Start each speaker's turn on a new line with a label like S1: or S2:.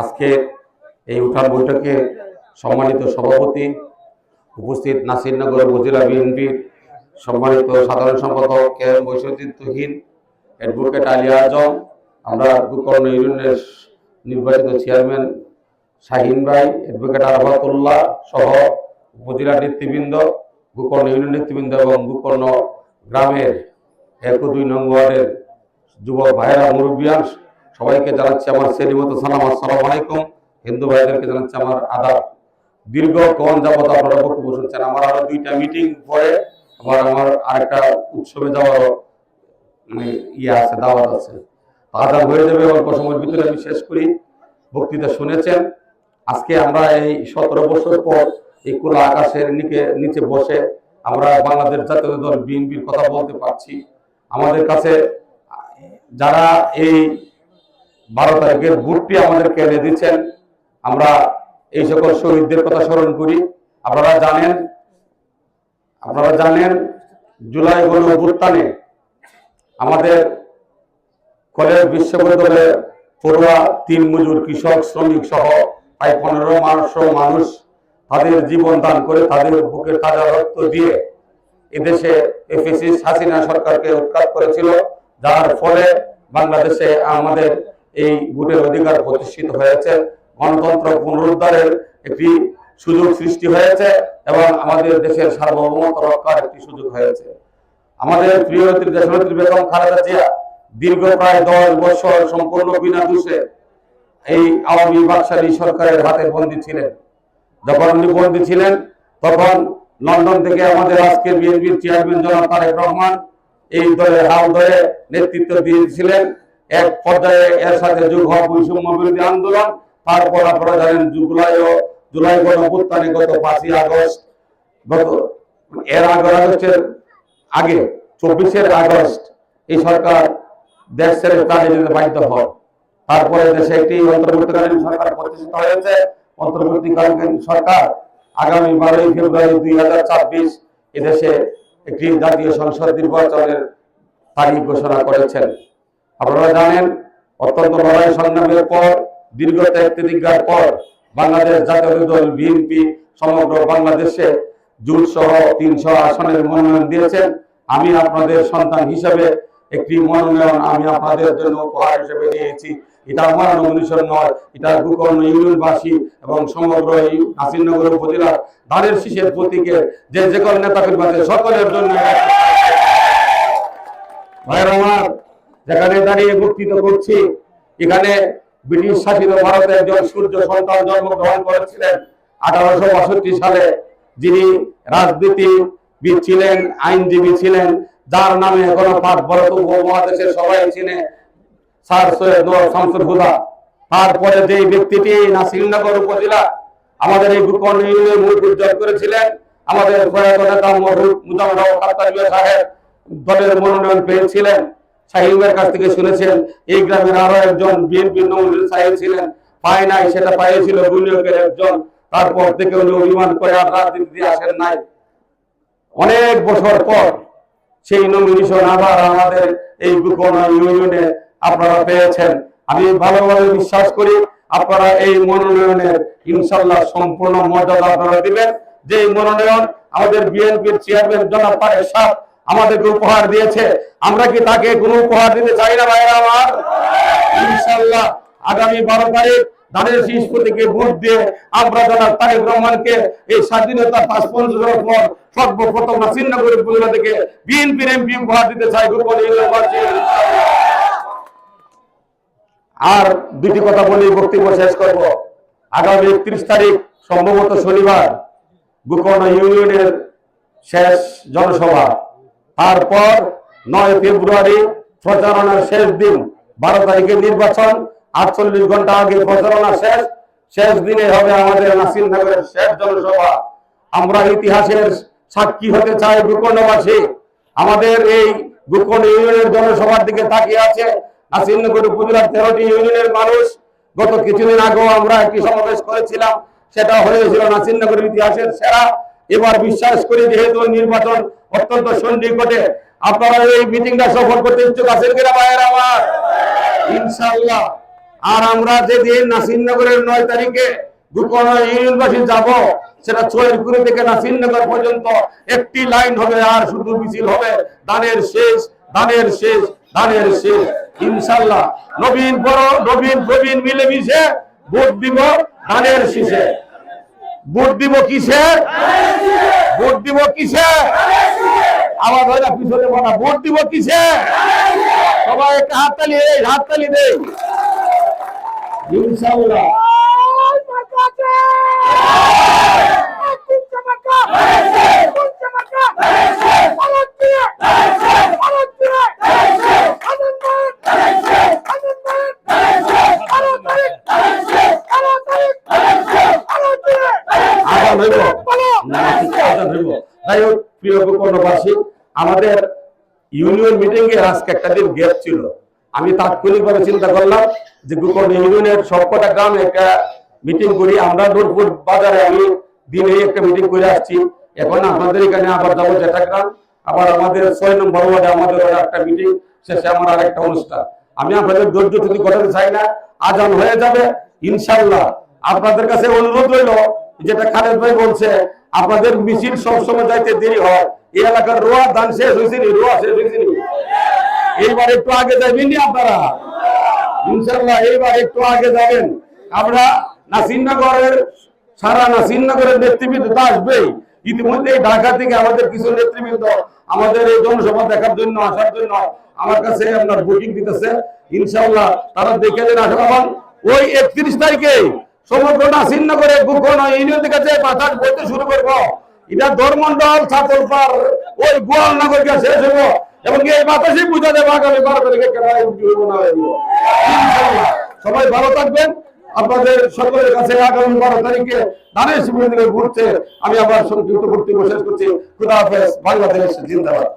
S1: আজকে এই উঠান বৈঠকে সম্মানিত সভাপতি উপস্থিত নাসিরনগর উপজেলা বিএনপির সম্মানিত সাধারণ সম্পাদক কে এম বৈশিষ্ট্যহীন অ্যাডভোকেট আলী আজম, আমরা দুকর্ণ ইউনিয়নের নির্বাচিত চেয়ারম্যান শাহিন ভাই, অ্যাডভোকেট আরবাতুল্লাহ সহ উপজেলা নেতৃবৃন্দ গোকর্ণ ইউনিয়ন নেতৃবৃন্দ এবং গোকর্ণ গ্রামের এক দুই নং ওয়ার্ডের যুবক ভাইরা মুরব্বিয়ান, সবাইকে জানাচ্ছি আমার শ্রেণীমতো সালাম, আসসালামু আলাইকুম। হিন্দু ভাইদেরকে জানাচ্ছি আমার আদাব। দীর্ঘ কোন যাবত আপনারা বক্তব্য শুনছেন। আমার আরও দুইটা মিটিং পরে আমার আমার আরেকটা উৎসবে যাওয়ার মানে ইয়ে আছে, দাওয়াত আছে। আদাব হয়ে যাবে, অল্প সময়ের ভিতরে আমি শেষ করি। বক্তৃতা শুনেছেন। আজকে আমরা এই সতেরো বছর পর এই খোলা আকাশের নিচে নিচে বসে আমরা বাংলাদেশ জাতীয় দল, বিএনপির কথা বলতে পারছি। আমাদের কাছে, যারা এই বারো তারিখের ভোটটি আমাদেরকে এনে দিচ্ছেন, আমরা এই সকল শহীদদের কথা স্মরণ করি। আপনারা জানেন আপনারা জানেন, জুলাই গণ অভ্যুত্থানে আমাদের কলেজ বিশ্ববিদ্যালয়ের পড়ুয়া তিন মজুর কৃষক, শ্রমিক সহ প্রায় পনেরো মানুষ তাদের জীবন দান করে তাদের বুকের তাজা রক্ত দিয়ে এদেশে এফিসি হাসিনা সরকারকে উৎখাত করেছিল, যার ফলে বাংলাদেশে আমাদের এই ভোটের অধিকার প্রতিষ্ঠিত হয়েছে। গণতন্ত্র পুনরুদ্ধারের একটি সুযোগ সৃষ্টি হয়েছে এবং আমাদের দেশের সার্বভৌমত্ব রক্ষার একটি সুযোগ হয়েছে। আমাদের প্রিয় নেত্রী দেশনেত্রী বেগম খালেদা জিয়া দীর্ঘ প্রায় দশ বছর সম্পূর্ণ বিনা দোষে এই আওয়ামী বাকশালী সরকারের হাতে বন্দী ছিলেন। যখন উনি বন্দী ছিলেন, তখন লন্ডন থেকে আমাদের আজকের বিএনপির চেয়ারম্যান জনাব তারেক রহমান এই দলের হাল ধরে নেতৃত্ব দিয়েছিলেন। এক পর্যায়ে এর সাথে যুগ হওয়া বৈষম্য বিরোধী আন্দোলন, তারপর আপনারা জানেন জুলাই ও জুলাই গণঅভ্যুত্থানে গত পাঁচই আগস্ট, গত এর আগে আগস্টের আগে, চব্বিশের আগস্ট এই সরকার দেশ ছেড়ে চালিয়ে যেতে বাধ্য হয় তারপরে দেশে একটি অন্তর্বর্তীকালীন সরকার প্রতিষ্ঠিত হয়েছে। অন্তর্বর্তীকালীন সরকার আগামী বারোই ফেব্রুয়ারি দুই হাজার ছাব্বিশ এদেশে একটি জাতীয় সংসদ নির্বাচনের তারিখ ঘোষণা করেছেন। আপনারা জানেন, অত্যন্ত লড়াই সংগ্রামের পর, দীর্ঘ ত্যাগ পর বাংলাদেশ জাতীয় দল বিএনপি সমগ্র বাংলাদেশে জুট সহ তিনশো আসনের মনোনয়ন দিয়েছেন। আমি আপনাদের সন্তান হিসেবে একটি মনোনয়ন আমি আপনাদের জন্য উপহার হিসেবে নিয়েছি। এটা আমার নমিনেশন নয়, এটা গোকর্ণ ইউনিয়নবাসী এবং সমগ্র উপজেলার ধানের শীষের যে যে কোনো সকলের জন্য ভাইয়ের আমার, যেখানে দাঁড়িয়ে বক্তৃতা করছি, এখানে ব্রিটিশ শাসিত ভারতে একজন সূর্য সন্তান জন্মগ্রহণ করেছিলেন আঠারোশো বাষট্টি সালে, যিনি রাজনীতিবিদ ছিলেন, আইনজীবী ছিলেন, যার নামে এখনও পাঁচ ভারত উপমহাদেশের সবাই চিনে। স্যার সৈয়দ শামসুল হুদা। তারপরে যে ব্যক্তিটি নাসিরনগর উপজেলা, আমাদের এই গোকর্ণ ইউনিয়নের মুখ উজ্জ্বল করেছিলেন আমাদের দলের মনোনয়ন পেয়েছিলেন। সাহিবের কাছ থেকে শুনেছেন, এই গ্রামের আরও একজন বিএনপি সাহেব ছিলেন। পায় নাই, সেটা পাইয়েছিল বিনিয়োগের একজন। তারপর থেকে উনি অভিমান করে আর রাজনীতিতে আসেন নাই। অনেক বছর পর সেই নমিনেশন আবার আমাদের এই গোকর্ণ ইউনিয়নে আপনারা পেয়েছেন। আমি ভালোভাবে বিশ্বাস করি, আপনারা এই মনোনয়নের ইনশাল্লাহ সম্পূর্ণ মর্যাদা আপনারা দিবেন। যে মনোনয়ন আমাদের বিএনপির চেয়ারম্যান জনাব পারের সাহ আমাদেরকে উপহার দিয়েছে, আমরা কি তাকে কোনো উপহার দিতে চাই না ভাইরা আমার? ইনশাল্লাহ আগামী বারো তারিখ ভোট দিয়ে আমরা তারেক রহমানকে এই স্বাধীনতা পাঁচ পর সর্বপ্রথম নাসিরনগর উপজেলা থেকে বিএনপির এমপি উপহার দিতে চাই। গোপন আর দুটি কথা বলি বক্তব্য শেষ করব। আগামী একত্রিশ তারিখ, সম্ভবত শনিবার, গোকর্ণ ইউনিয়নের শেষ জনসভা। তারপর নয় ফেব্রুয়ারি, প্রচারণার শেষ দিন, বারো তারিখে নির্বাচন। আটচল্লিশ ঘণ্টা আগে প্রচারণা শেষ। শেষ দিনে হবে আমাদের নাসির নগরের শেষ জনসভা। আমরা ইতিহাসের সাক্ষী হতে চাই গোকর্ণবাসী। আমাদের এই গোকর্ণ ইউনিয়নের জনসভার দিকে তাকিয়ে আছে। নাসিরনগর উপজেলার তেরোটি ইউনিয়নের মানুষ। গত কিছুদিন আগেও আমরা একটি সমাবেশ করেছিলাম। সেটা হয়েছিল নাসিরনগরের ইতিহাসের সেরা। এবার বিশ্বাস করি, যেহেতু নির্বাচন অত্যন্ত সন্নিকটে, আপনারা এই মিটিংটা সফল করতে ইচ্ছুক আছেন কিনা ভাইয়ের আমার? ইনশাল্লাহ আর আমরা যেদিন নাসিরনগরের নয় তারিখে ইউনিয়নবাসী যাব, সেটা চৈরপুরি থেকে নাসিরনগর পর্যন্ত একটি লাইন হবে, আর শুধু মিছিল হবে। দানের শেষ দানের শেষ দানের শেষ। ইনশাল্লাহ নবীন বড় নবীন প্রবীণ মিলে মিশে ভোট দিব দানের শেষে ভোট দিব কিসে ভোট দিব কিসে আবার হয় না পিছনে বলা ভোট দিব কিসে সবাই একটা হাততালি এই হাততালি দেই ইনশাআল্লাহ আজান আমাদের ইউনিয়ন মিটিং আজকে একটা দিন গ্যাপ ছিল। আমি চিন্তা করলাম যে ইউনিয়নের সবকটা গ্রামে একটা মিটিং করি। আমরা বাজারে আমি দিনে একটা মিটিং করে আসছি। এখন এখানে আবার যাব আবার আমাদের ছয় নম্বর ওয়ার্ডে আমাদের একটা মিটিং শেষে আমার আর একটা অনুষ্ঠান। আমি আপনাদের ধৈর্য চাই না, আজান হয়ে যাবে ইনশাল্লাহ আপনাদের কাছে অনুরোধ রইল, যেটা খালেদ ভাই বলছে আপনাদের মিছিল সবসময় যাইতে দেরি হয়। এই এলাকার রোয়া ধান শেষ হয়েছে রোয়া শেষ হয়েছে এইবার একটু আগে যাবেন নি আপনারা? ইনশাল্লাহ এইবার একটু আগে যাবেন। আমরা নাসিরনগরের, সারা নাসিরনগরের নেতৃবৃন্দ তো আসবেই। ইতিমধ্যে ঢাকা থেকে আমাদের কিছু নেতৃবৃন্দ আমাদের এই জনসভা দেখার জন্য, আসার জন্য আমার কাছে আপনার বুকিং দিতেছে। ইনশাল্লাহ তারা দেখে দেন আসলাম ওই একত্রিশ তারিখে সমগ্র নাসিরনগরে গোকর্ণ ইউনিয়নের কাছে বাতাস বলতে শুরু করব। এটা ধর্মন্ডল ছাতলপার ওই গোয়ালনগর কে শেষ হব এবং এই বাতাসই দেবো আগামী বারো তারিখে। সবাই ভালো থাকবেন। আপনাদের সকলের কাছে আগামী বারো তারিখে ধানের শিবির ঘুরছে। আমি আবার সংযুক্ত বক্তব্য শেষ করছি। খুদা হাফেজ, বাংলাদেশ জিন্দাবাদ।